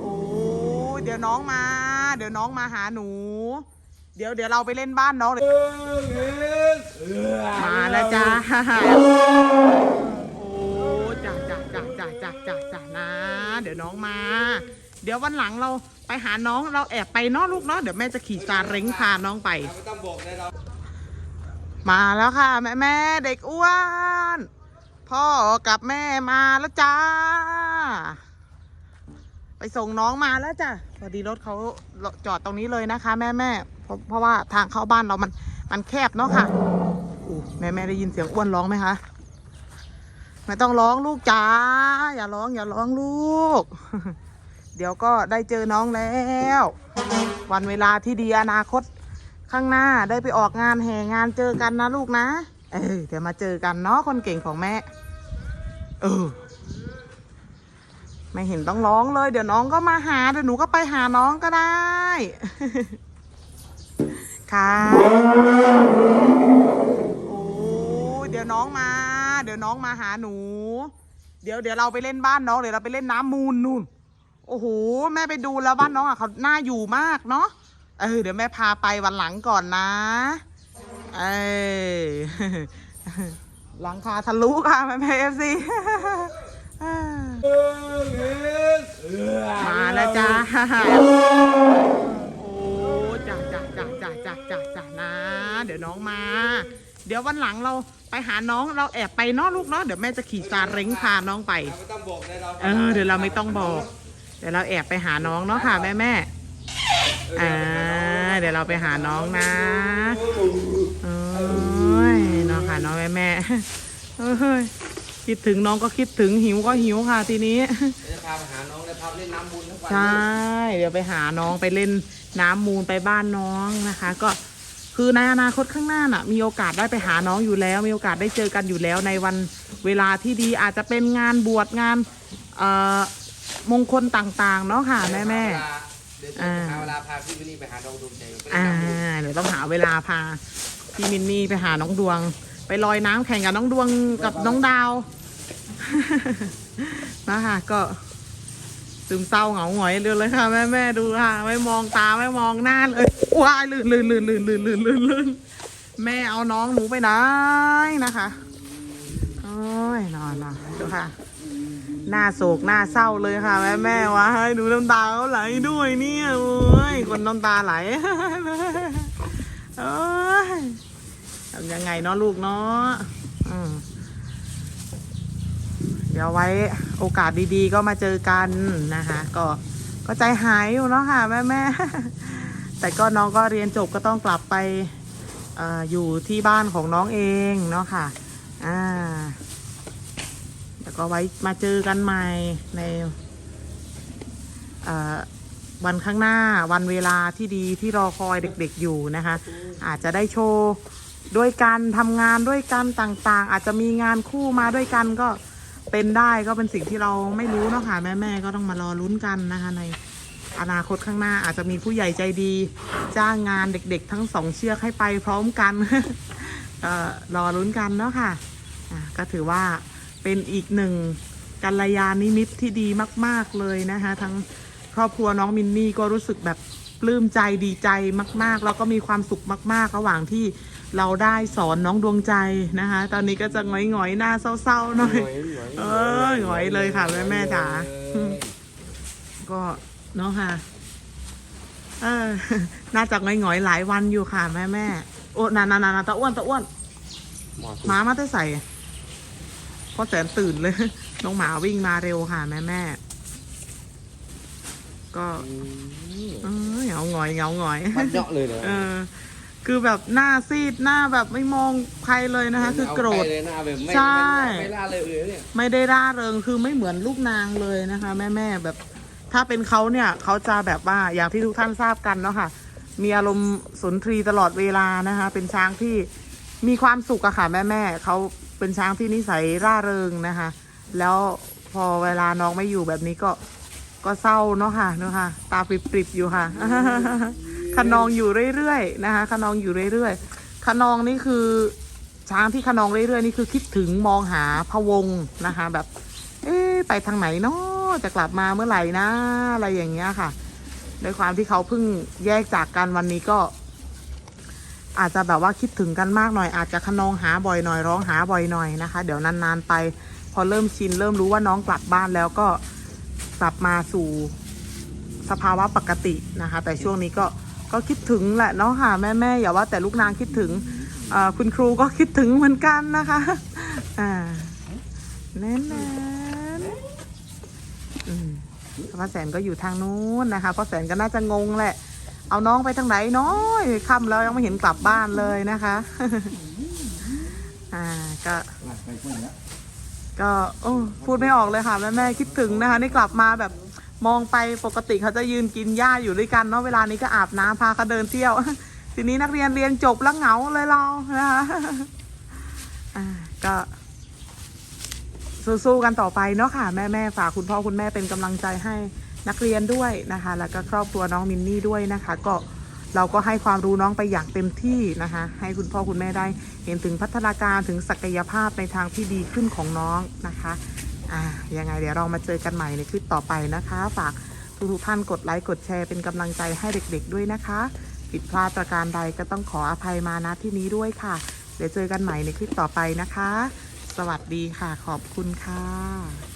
โอ้เดี๋ยวน้องมา เดี๋ยวน้องมาหาหนู เดี๋ยวเดี๋ยวเราไปเล่นบ้านน้องเลยมาแล้วจ้าโอ้จ้าจ้าจ้าจ้าจ้าจ้าจ้านะ เดี๋ยวน้องมา เดี๋ยววันหลังเราไปหาน้องเราแอบไปเนาะลูกเนาะเดี๋ยวแม่จะขี่ซาเล้งพาน้องไป มาแล้วค่ะ แม่แม่เด็กอ้วน พ่อกับแม่มาแล้วจ้า ไปส่งน้องมาแล้วจ้ะพอดีรถเขาจอดตรงนี้เลยนะคะ แม่แม่เพราะเพราะว่าทางเข้าบ้านเรามันมันแคบเนาะค่ะแม่แม่ได้ยินเสียงอ้วนร้องไหมคะไม่ต้องร้องลูกจ้า อย่าร้องอย่าร้องลูก เดี๋ยวก็ได้เจอน้องแล้ว วันเวลาที่ดีอนาคตข้างหน้าได้ไปออกงานแห่งานเจอกันนะลูกนะ เออเดี๋ยวมาเจอกันเนาะคนเก่งของแม่ เออ ไม่เห็นต้องร้องเลย เดี๋ยวน้องก็มาหา เดี๋ยวหนูก็ไปหาน้องก็ได้ ค่ะโอ้เดี๋ยวน้องมา เดี๋ยวน้องมาหาหนู เดี๋ยวเดี๋ยวเราไปเล่นบ้านน้อง เดี๋ยวเราไปเล่นน้ำมูลนู่น โอ้โห แม่ไปดูแล้วบ้านน้องอะเขาน่าอยู่มากเนาะ เออ เดี๋ยวแม่พาไปวันหลังก่อนนะ เออหลังคาทะลุค่ะแม่แม่เอฟซีมาแล้วจ้าโอ้จ้าจ้าจ้าจ้าจ้าจ้าจ้านะ เดี๋ยวน้องมา เดี๋ยววันหลังเราไปหาน้องเราแอบไปเนาะลูกเนาะเดี๋ยวแม่จะขี่ซาเล้งพาน้องไปเออเดี๋ยวเราไม่ต้องบอก เดี๋ยวเราแอบไปหาน้องเนาะค่ะแม่แม่อ่า ดี๋ยวเราไปหาน้องนะโอ้ยน้องค่ะน้องแม่แม่เอ้ยคิดถึงน้องก็คิดถึงหิวก็หิวค่ะทีนี้เดี๋ยวจะพาไปหาน้องเลยพาไปเล่นน้ำบุญทั้งวันใช่เดี๋ยวไปหาน้องไปเล่นน้ำมูลไปบ้านน้องนะคะ ก็คือในอนาคตข้างหน้าน่ะ มีโอกาสได้ไปหาน้องอยู่แล้ว มีโอกาสได้เจอกันอยู่แล้วในวันเวลาที่ดีอาจจะเป็นงานบวชงานเอ่อมงคลต่างๆเนาะค่ะแม่แม่ เดี๋ยวจะหาเวลาพาพี่วินนี่ไปหาน้องดวงใจไปเล่นอ่าน้ำบุญเดี๋ยวต้องหาเวลาพาพี่มินนี่ไปหาน้องดวง ไปลอยน้ำแข่งกับน้องดวงกับน้องดาว นะคะก็ ซึมเศร้าเหงาหงอยเร็วเลยค่ะ แม่แม่ดูค่ะ ไม่มองตาไม่มองหน้าเลยว้ายลื่นลื่นลื่นลื่นลื่นลื่นลื่นลื่นแม่เอาน้องหนูไปไหนนะคะโอ้ยนอนนอนดูค่ะ หน้าโศกหน้าเศร้าเลยค่ะ แม่แม่วะให้ดูน้ำตาเขาไหลด้วยเนี่ยโอ้ยคนน้ำตาไหลโอ้ยทำยังไงเนาะลูกเนาะเดี๋ยวไว้โอกาสดีๆ ก็มาเจอกันนะคะ ก็ก็ใจหายอยู่เนาะค่ะแม่แม่แต่ก็น้องก็เรียนจบก็ต้องกลับไปอออยู่ที่บ้านของน้องเองเนาะค่ะ อ่า แล้วก็ไว้มาเจอกันใหม่ในวันข้างหน้าวันเวลาที่ดีที่รอคอยเด็กๆอยู่นะคะ อาจจะได้โชว์ด้วยกันทำงานด้วยกันต่างๆ อาจจะมีงานคู่มาด้วยกันก็เป็นได้ก็เป็นสิ่งที่เราไม่รู้เนาะค่ะแม่ๆก็ต้องมารอลุ้นกันนะคะในอนาคตข้างหน้าอาจจะมีผู้ใหญ่ใจดี จ้างงานเด็กๆ ทั้งสองเชือกให้ไปพร้อมกันเอ่อรอลุ้นกันเนาะคะ่ะก็ถือว่า เป็นอีกหนึ่งกัลยาณมิตรที่ดีมาก ๆเลยนะคะทั้งครอบครัวน้องมินนี่ก็รู้สึกแบบปลื้มใจดีใจมาก ๆ แล้วก็มีความสุขมาก ๆ ระหว่างที่เราได้สอนน้องดวงใจนะคะ ตอนนี้ก็จะหงอยๆหน้าเศร้าๆหน่อย เออหงอยเลยค่ะแม่แม่จ๋าก็เนาะค่ะเออน่าจะหงอยๆหลายวันอยู่ค่ะแม่แม่ๆโอ้นานานานาตาอ้วนตาอ้วนหมามาได้ใส่เพราะแสนตื่นเลย น้องหมาวิ่งมาเร็วค่ะแม่แม่ๆก็เออเหงาหงอยเหงาหงอยมันเยาะเลยเหรอเออ คือแบบหน้าซีดหน้าแบบไม่มองใครเลยนะคะ คือโกรธเอาไปเลยนะแบบไม่ใช่ไม่ไม่ล่าเลยเออเนี่ยไม่ได้ร่าเริงคือไม่เหมือนลูกนางเลยนะคะ แม่แม่ๆแบบ ถ้าเป็นเขาเนี่ยเขาจะแบบว่าอย่างที่ทุกท่านทราบกันเนาะค่ะ มีอารมณ์สุนทรีตลอดเวลานะคะ เป็นช้างที่มีความสุขอะค่ะ แม่แม่ๆเขา เป็นช้างที่นิสัยร่าเริงนะคะ แล้วพอเวลาน้องไม่อยู่แบบนี้ก็ก็เศร้าเนาะค่ะเนาะค่ะ ตาปริบๆอยู่ค่ะขนองอยู่เรื่อยๆนะคะขนองอยู่เรื่อยๆขนองนี่คือช้างที่ขนองเรื่อยๆนี่คือคิดถึงมองหาพะวงนะคะ แบบ เอ๊ะไปทางไหนเนาะจะกลับมาเมื่อไหร่นะ อะไรอย่างเงี้ยค่ะด้วยความที่เขาเพิ่งแยกจากกันวันนี้ก็ อาจจะแบบว่าคิดถึงกันมากหน่อย อาจจะขนองหาบ่อยหน่อยร้องหาบ่อยหน่อยนะคะ เดี๋ยวนานๆไป พอเริ่มชินเริ่มรู้ว่าน้องกลับบ้านแล้วก็กลับมาสู่สภาวะปกตินะคะ แต่ช่วงนี้ก็ก็คิดถึงแหละเนาะค่ะแม่แม่ๆอย่าว่าแต่ลูกนางคิดถึงคุณครูก็คิดถึงเหมือนกันนะคะอ่าแน่นๆพ่อแสนก็อยู่ทางนู้นนะคะพ่อแสนก็น่าจะงงแหละ เอาน้องไปทางไหนน้อยค่ำแล้วยังไม่เห็นกลับบ้านเลยนะคะ อ่าก็ก็โอ้พูดไม่ออกเลยค่ะแม่แม่คิดถึงนะคะนี่กลับมาแบบมองไปปกติเขาจะยืนกินหญ้าอยู่ด้วยกันเนาะเวลานี้ก็อาบน้ำพาเขาเดินเที่ยว ทีนี้นักเรียนเรียนจบแล้วเหงาเลยเรานะคะอ่าก็สู้ๆกันต่อไปเนาะค่ะ แม่แม่ฝากคุณพ่อคุณแม่เป็นกำลังใจให้ นักเรียนด้วยนะคะ แล้วก็ครอบครัวน้องมินนี่ด้วยนะคะ ก็เราก็ให้ความรู้น้องไปอย่างเต็มที่นะคะ ให้คุณพ่อคุณแม่ได้เห็นถึงพัฒนาการถึงศักยภาพในทางที่ดีขึ้นของน้องนะคะอ่ายังไงเดี๋ยวเรามาเจอกันใหม่ในคลิปต่อไปนะคะ ฝากทุกท่านกดไลค์กดแชร์เป็นกำลังใจให้เด็กๆด้วยนะคะผิดพลาดประการใดก็ต้องขออภัยมาณที่นี้ด้วยค่ะ เดี๋ยวเจอกันใหม่ในคลิปต่อไปนะคะ สวัสดีค่ะ ขอบคุณค่ะ